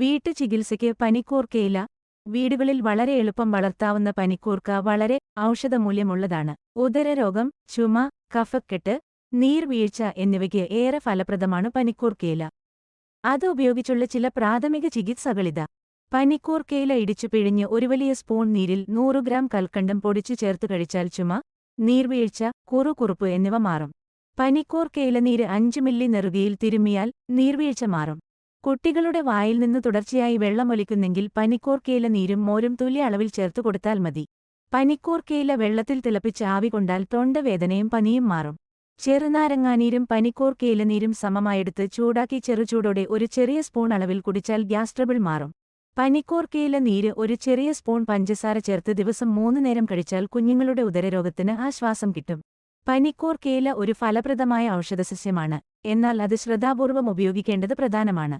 വീട്ടുചികിത്സയ്ക്ക് പനിക്കൂർക്കയില വീടുകളിൽ വളരെ എളുപ്പം വളർത്താവുന്ന പനിക്കൂർക്ക വളരെ ഔഷധമൂല്യമുള്ളതാണ്. ഉദരരോഗം ചുമ കഫക്കെട്ട് നീർവീഴ്ച എന്നിവയ്ക്ക് ഏറെ ഫലപ്രദമാണ് പനിക്കൂർക്കയില. അത് ഉപയോഗിച്ചുള്ള ചില പ്രാഥമിക ചികിത്സകളിത. പനിക്കൂർക്കയില ഇടിച്ചു പിഴിഞ്ഞ് ഒരു വലിയ സ്പൂൺ നീരിൽ നൂറ് ഗ്രാം കൽക്കണ്ടം പൊടിച്ചു ചേർത്ത് കഴിച്ചാൽ ചുമ നീർവീഴ്ച കുറുകുറുപ്പ് എന്നിവ മാറും. പനിക്കൂർക്കയില നീര് അഞ്ച് മില്ലി നെറുകയിൽ തിരുമ്മിയാൽ നീർവീഴ്ച മാറും. കുട്ടികളുടെ വായിൽ നിന്ന് തുടർച്ചയായി വെള്ളമൊലിക്കുന്നെങ്കിൽ പനിക്കൂർക്കയില നീരും മോരും തുല്യ അളവിൽ ചേർത്തു കൊടുത്താൽ മതി. പനിക്കൂർക്കയില വെള്ളത്തിൽ തിളപ്പിച്ച് ആവി കൊണ്ടാൽ തൊണ്ടവേദനയും പനിയും മാറും. ചെറുനാരങ്ങാനീരും പനിക്കൂർക്കയില നീരും സമമായെടുത്ത് ചൂടാക്കി ചെറുചൂടോടെ ഒരു ചെറിയ സ്പൂൺ അളവിൽ കുടിച്ചാൽ ഗ്യാസ് ട്രബിൾ മാറും. പനിക്കൂർക്കയില നീര് ഒരു ചെറിയ സ്പൂൺ പഞ്ചസാര ചേർത്ത് ദിവസം മൂന്നു നേരം കഴിച്ചാൽ കുഞ്ഞുങ്ങളുടെ ഉദരരോഗത്തിന് ആശ്വാസം കിട്ടും. പനിക്കൂർക്കയില ഒരു ഫലപ്രദമായ ഔഷധസസ്യമാണ് എന്നാൽ അത് ശ്രദ്ധാപൂർവം ഉപയോഗിക്കേണ്ടത് പ്രധാനമാണ്.